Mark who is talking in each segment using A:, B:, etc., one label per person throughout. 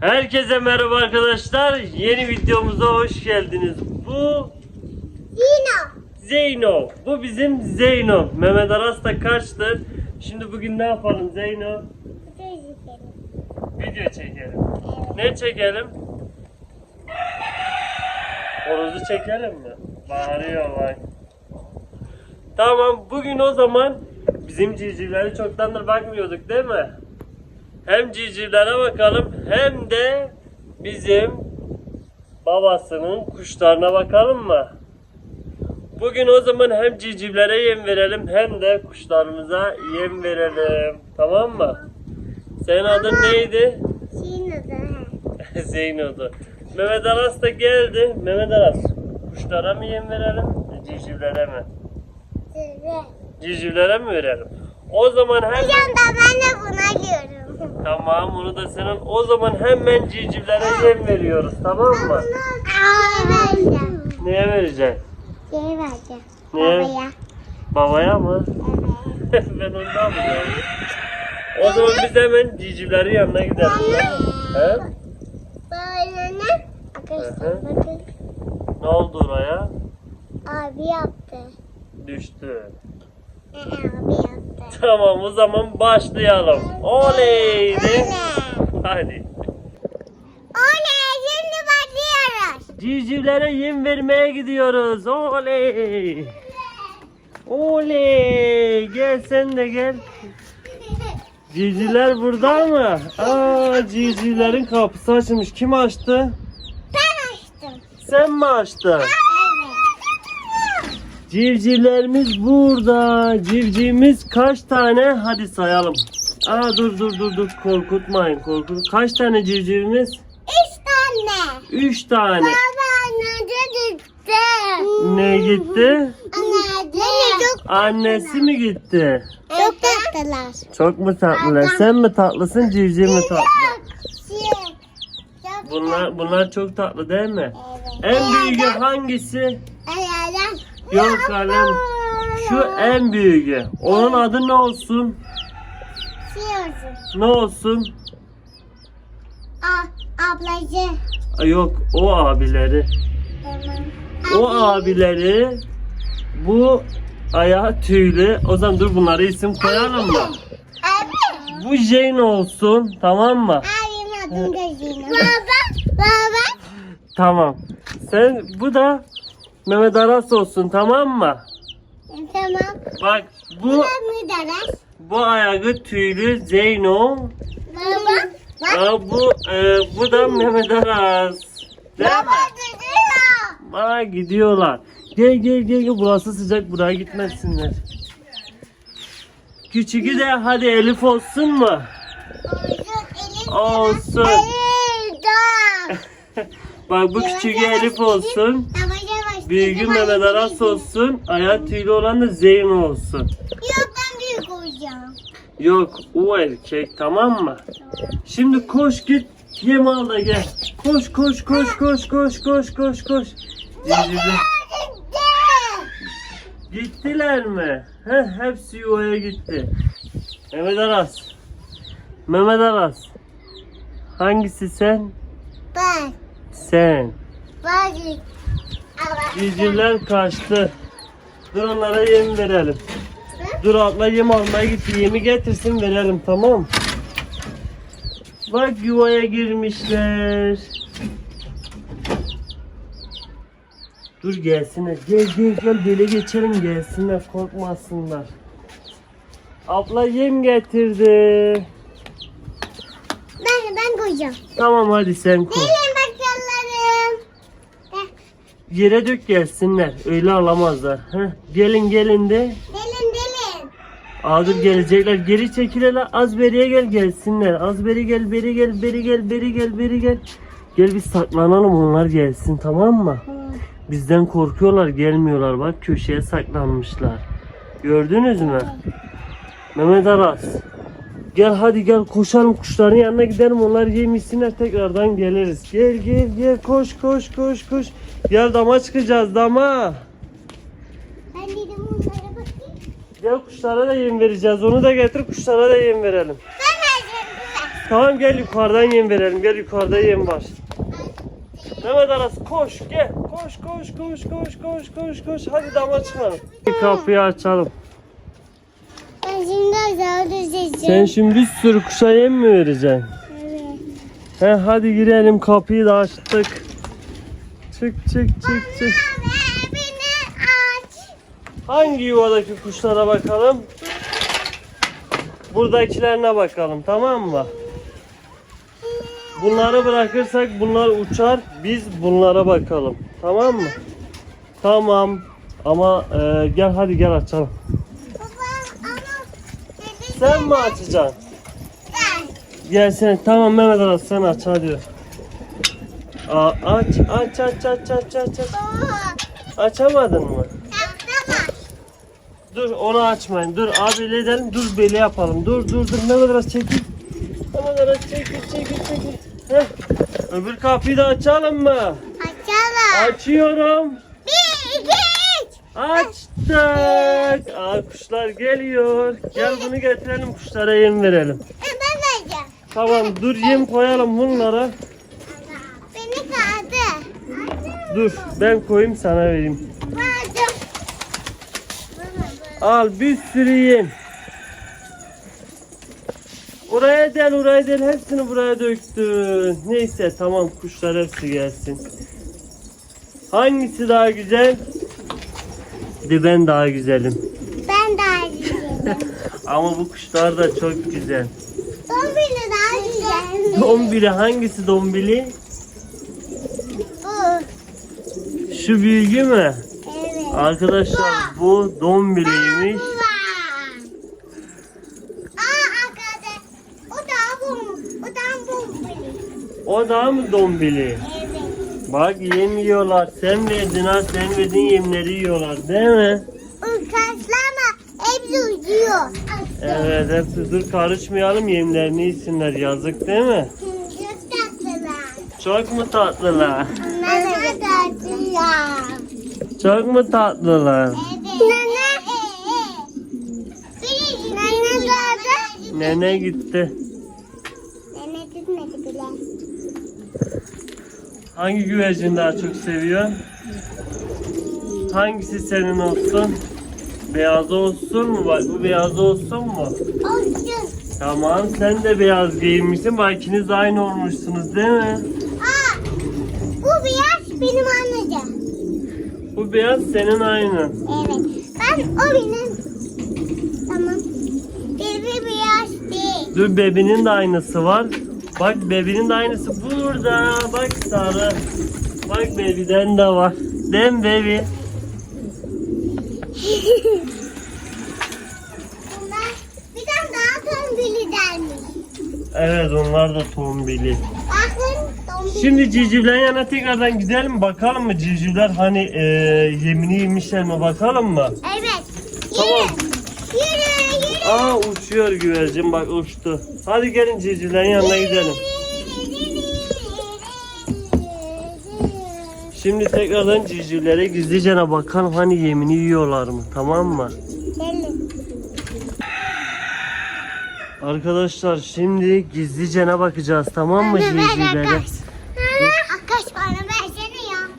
A: Herkese merhaba arkadaşlar. Yeni videomuza hoş geldiniz. Bu
B: Dino.
A: Zeyno. Bu bizim Zeyno. Mehmet Aras da kaçtı. Şimdi bugün ne yapalım Zeyno? Video çekelim. Ne çekelim? Horozu çekelim mi? Bağırıyor bak. Tamam bugün o zaman bizim civcivleri çoktandır bakmıyorduk değil mi? Hem civcivlere bakalım hem de bizim babasının kuşlarına bakalım mı? Bugün o zaman hem civcivlere yem verelim hem de kuşlarımıza yem verelim. Tamam mı? Senin adın neydi?
B: Dino da.
A: Zeyno'du. Mehmet Aras da geldi. Mehmet Aras kuşlara mı yem verelim? Civcivlere mi?
B: Evet.
A: Civcivlere mi verelim? O zaman hem
B: Hocam da ben de buna diyorum.
A: Tamam onu da senin. O zaman hemen civcivlere yem veriyoruz tamam mı?
B: Aa, vereceğim.
A: Neye vereceksin?
B: Şey vereceğim.
A: Neye?
B: Babaya.
A: Babaya mı?
B: Evet.
A: ben ondan mı diyorum? O zaman biz hemen civcivlerin yanına gidelim. He?
B: Böyle ne? Arkadaşlar bakın.
A: Ne oldu oraya?
B: Abi yaptı.
A: Düştü.
B: Ee, Abi yaptı.
A: Tamam o zaman başlayalım. Oley de. Hadi.
B: Oley şimdi başlıyoruz.
A: Civcivlere yem vermeye gidiyoruz. Oley. Oley. Gel sen de gel. Civcivler burada mı? Aa civcivlerin kapısı açılmış. Kim açtı?
B: Ben açtım.
A: Sen mi açtın?
B: Evet.
A: Civcivlerimiz burada. Civcivimiz kaç tane? Hadi sayalım. Aa dur dur dur dur korkutmayın korkut. Kaç tane civcivimiz?
B: Üç tane.
A: Üç tane.
B: Baba nerede gitti?
A: Ne gitti?
B: Çok,
A: Annesi mi gitti?
B: çok tatlılar.
A: Çok mu tatlılar? Sen mi tatlısın civciv mi tatlı?
B: Şey,
A: Bunlar bunlar çok tatlı değil mi?
B: Evet.
A: En büyüğü hangisi?
B: Ayağdan.
A: Yok kalem. Şu en büyüğü. Onun adı ne olsun? Ne olsun?
B: A, ablacı.
A: Yok o abileri.
B: Tamam.
A: O abileri bu ayağı tüylü. O zaman dur bunlara isim koyalım mı?
B: Abi.
A: Bu Jane olsun tamam mı?
B: Abim adım da Zina. Baba. Baba.
A: Tamam. Sen bu da Mehmet Aras olsun tamam mı?
B: Tamam.
A: Bak bu
B: mi ders?
A: bu ayağı tüylü Zeyno.
B: Baba. Bak.
A: Aa, bu e, bu da Mehmet Aras. Değil
B: Baba gidiyor.
A: Aa, gidiyorlar. Gel gel gel gel burası sıcak buraya gitmesinler. Küçüğü de hadi Elif olsun mu? Olsun. Bak bu küçüğü Elif olsun. Büyüğü Mehmet Aras olsun. Ayağı tüylü olan da Zeyn olsun.
B: Yok ben büyük olacağım.
A: Yok o erkek tamam mı? Şimdi koş git yem al da gel. Koş koş koş koş koş koş koş koş. Civcivler. Gittiler mi? Heh, hepsi yuvaya gitti. Mehmet Aras. Mehmet Aras. Hangisi sen?
B: Ben.
A: Sen. Civcivler kaçtı. Dur onlara yem verelim. Dur abla yem almaya gitti. Yemi getirsin verelim tamam Bak yuvaya girmişler. Dur gelsinler. Gel gel gel böyle geçelim gelsinler korkmasınlar. Abla yem getirdi.
B: Ben ben koyacağım.
A: Tamam hadi sen koy.
B: Heh,
A: Yere dök gelsinler. Öyle alamazlar. Heh, gelin gelin de.
B: Gelin gelin.
A: Dur gelecekler. Geri çekileler. Az beriye gel gelsinler. Az beri gel, beri gel, beri gel, beri gel, beri gel. Gel biz saklanalım onlar gelsin tamam mı? Bizden korkuyorlar gelmiyorlar bak köşeye saklanmışlar. Gördünüz mü? Mehmet Aras. Gel hadi gel koşalım kuşların yanına gidelim onlar yemişsinler tekrardan geliriz. Gel gel gel koş koş koş koş. Gel dama çıkacağız dama.
B: Ben dedim onlara bakayım.
A: Gel kuşlara da yem vereceğiz. Onu da getir kuşlara da yem verelim.
B: Ben vereceğim.
A: Tamam gel yukarıdan yem verelim. Gel yukarıda yem var. Mehmet Aras koş gel. Koş koş koş koş koş koş koş. Hadi dama çıkalım. Kapıyı açalım.
B: Ben şimdi düşeceğim.
A: Sen şimdi bir sürü kuşa yem mi vereceksin?
B: Evet.
A: He hadi girelim kapıyı da açtık. Çık çık çık çık.
B: Beni aç.
A: Hangi yuvadaki kuşlara bakalım? Buradakilerine bakalım tamam mı? Bunları bırakırsak bunlar uçar. Biz bunlara bakalım. Tamam mı? Tamam. Ama e, gel hadi gel açalım. Sen mi açacaksın?
B: ben.
A: Gel sen. Tamam Mehmet Aras sen aç hadi. Aa, aç aç aç aç aç aç aç. Açamadın mı? Dur onu açmayın. Dur abiyle edelim. Dur böyle yapalım. Dur dur dur. Mehmet Aras çekil. Mehmet Aras çekil çekil çekil. Heh. Öbür kapıyı da açalım mı?
B: Açalım.
A: Açıyorum.
B: Bir, iki.
A: Açtık. Aa, kuşlar geliyor. Gel bunu getirelim kuşlara yem verelim.
B: E, Ben vereceğim.
A: Tamam dur yem koyalım bunlara.
B: Beni kaldı.
A: Dur ben koyayım sana vereyim.
B: Verdim.
A: Al bir sürü yem. Oraya del oraya del hepsini buraya döktün. Neyse tamam kuşlar hepsi gelsin. Hangisi daha güzel? De ben daha güzelim.
B: Ben daha güzelim.
A: Ama bu kuşlar da çok güzel.
B: Son biri daha güzel.
A: Dombili hangisi dombili?
B: Bu.
A: Şu büyüğü mü?
B: Evet.
A: Arkadaşlar bu dombiliymiş.
B: Bu var. Aa arkadaş. O da bu. O da
A: mı dombili? Bak yem yiyorlar. Sen verdin ha sen verdin yemleri yiyorlar değil mi?
B: Ülkaçlama hepsi uzuyor.
A: Evet hepsi dur karışmayalım yemlerini yesinler yazık değil mi?
B: Çok tatlılar.
A: Çok mu tatlılar?
B: Da tatlılar.
A: Çok mu tatlılar?
B: Evet. Nene. Nene nerede?
A: Nene gitti. Hangi güvercin daha çok seviyor? Hangisi senin olsun? Beyaz olsun mu? Bak bu beyaz olsun mu?
B: Olsun.
A: Tamam sen de beyaz giyinmişsin. Bak ikiniz aynı olmuşsunuz değil mi?
B: Aa, bu beyaz benim anneciğim.
A: Bu beyaz senin aynı.
B: Evet. Ben o benim. Tamam. Bir beyaz değil.
A: Dur bebinin de aynısı var. Bak bebinin de aynısı burada. Bak sarı. Bak bebiden de var. Mi bebi?
B: Bunlar bir tane daha tombili dermiş.
A: Evet onlar da tombili.
B: Bakın tombili.
A: Şimdi civcivlerin yanına tekrardan gidelim bakalım mı civcivler hani e, yemini yemişler mi bakalım mı?
B: Evet.
A: Tamam. Aa uçuyor güvercin bak uçtu. Hadi gelin civcivlerin yanına gidelim. Şimdi tekrardan civcivlere gizlice bakalım hani yemini yiyorlar mı tamam mı?
B: Gelin.
A: Arkadaşlar şimdi gizlice bakacağız tamam mı civcivlere?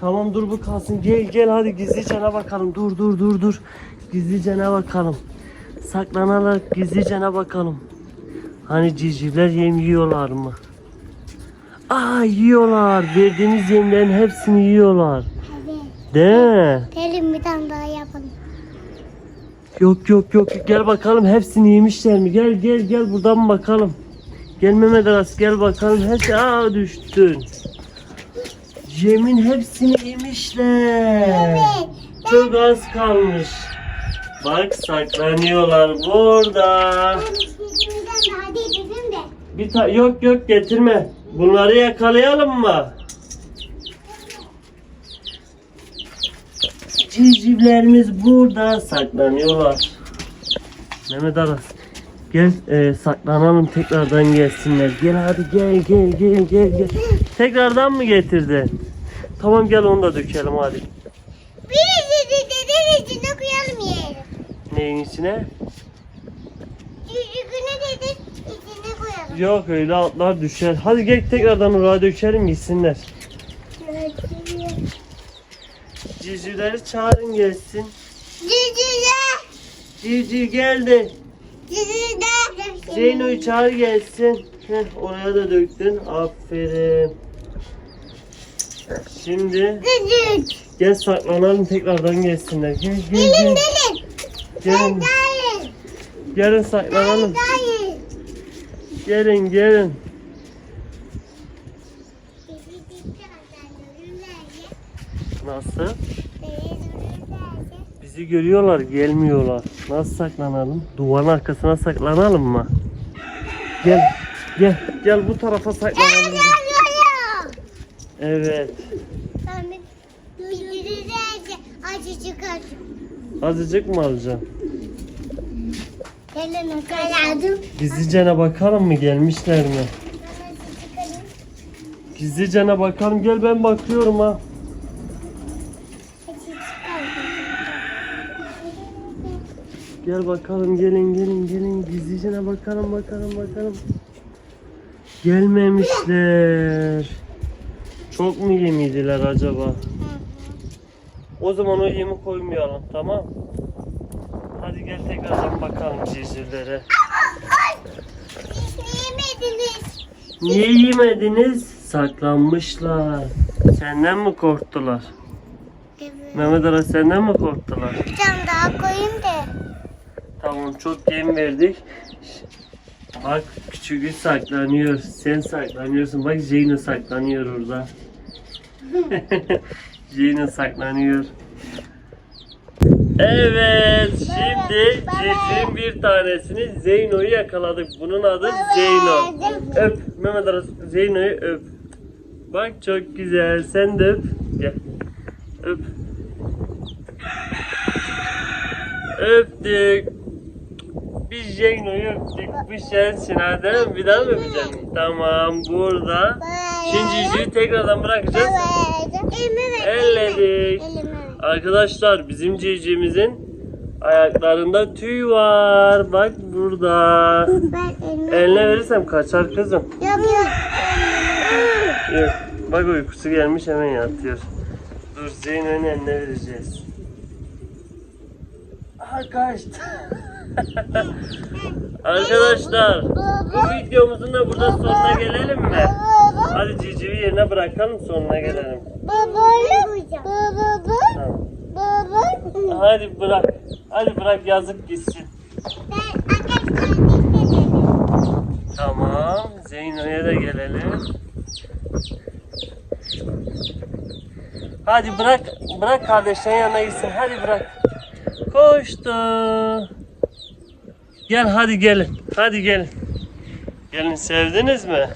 A: Tamam dur bu kalsın gel gel hadi gizlice bakalım dur dur dur dur. Gizlice bakalım. Saklanarak gizlice bakalım. Hani civcivler yem yiyorlar mı? Aa yiyorlar. Verdiğimiz yemlerin hepsini yiyorlar. Değil mi?
B: Gelin bir tane daha yapalım.
A: Yok yok yok gel bakalım hepsini yemişler mi? Gel gel gel buradan bakalım. Gel Mehmet Aras gel bakalım. Hepsi aa düştün. Yemin hepsini yemişler.
B: Evet.
A: Çok az kalmış. Bak saklanıyorlar burada.
B: Bir
A: ta yok yok getirme. Bunları yakalayalım mı? Civcivlerimiz burada saklanıyorlar. Mehmet Aras. Gel e, saklanalım tekrardan gelsinler. Gel hadi gel gel gel gel gel. Tekrardan mı getirdi? Tamam gel onu da dökelim hadi.
B: Birisi de deden içine koyalım
A: içine?
B: Yüzüğünü deden içine koyalım.
A: Yok öyle atlar düşer. Hadi gel tekrardan oraya dökelim gitsinler. Civcivleri çağırın gelsin.
B: Cicile.
A: Civciv geldi.
B: Cicile.
A: Zeyno'yu çağır gelsin. Heh, oraya da döktün. Aferin. Şimdi gel saklanalım tekrardan gelsinler. Gel gel gel.
B: Gelin.
A: Gelin, saklanalım.
B: Gelin
A: gelin. Nasıl? Bizi görüyorlar, gelmiyorlar. Nasıl saklanalım? Duvarın arkasına saklanalım mı? Gel, gel, gel bu tarafa saklanalım. Evet. Azıcık mı alacaksın?
B: Gelin karadım.
A: Gizlicene bakalım mı gelmişler mi? Gizlicene bakalım. Gel ben bakıyorum ha. Gel bakalım gelin gelin gelin gizlicene bakalım bakalım bakalım. Gelmemişler. Çok mu yemiydiler acaba? O zaman o yemi koymayalım tamam. Hadi gel tekrardan bakalım civcivlere.
B: Yemediniz.
A: Niye yemediniz? Saklanmışlar. Senden mi korktular?
B: Evet.
A: Mehmet Ara senden mi korktular?
B: Bir tane daha koyayım da.
A: Tamam çok yem verdik. Bak küçüğü saklanıyor. Sen saklanıyorsun. Bak Jane saklanıyor orada. Jane saklanıyor. Evet, şimdi civcivin bir tanesini Zeyno'yu yakaladık. Bunun adı Zeyno. Öp, Mehmet Aras Zeyno'yu öp. Bak çok güzel. Sen de öp. Gel. Öp. Öptük. Öptük. Bu sensin ha değil mi? Bir daha mı öpeceksin? Tamam burada. Şimdi civcivi tekrardan bırakacağız. Elledik. Arkadaşlar bizim civcivimizin ayaklarında tüy var. Bak burada. Eline verirsem kaçar kızım.
B: Yok yok.
A: Bak uykusu gelmiş hemen yatıyor. Dur Zeyno'nun eline vereceğiz. Kaçtı. Arkadaşlar bu videomuzun da burada sonuna gelelim mi? Hadi civcivi yerine bırakalım sonuna gelelim. Tamam. Hadi bırak. Hadi bırak yazık gitsin. Tamam. Zeyno'ya da gelelim. Hadi bırak. Bırak kardeşlerin yanına gitsin. Hadi bırak. Koştu. Gel hadi gelin. Hadi gelin. Gelin sevdiniz mi?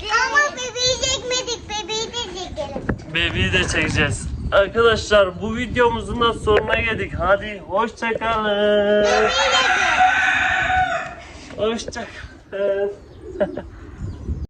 B: Ama bebeği çekmedik. Bebeği de çekelim.
A: Bebeği de çekeceğiz. Arkadaşlar bu videomuzun da sonuna geldik. Hadi hoşçakalın. Hoşçakalın.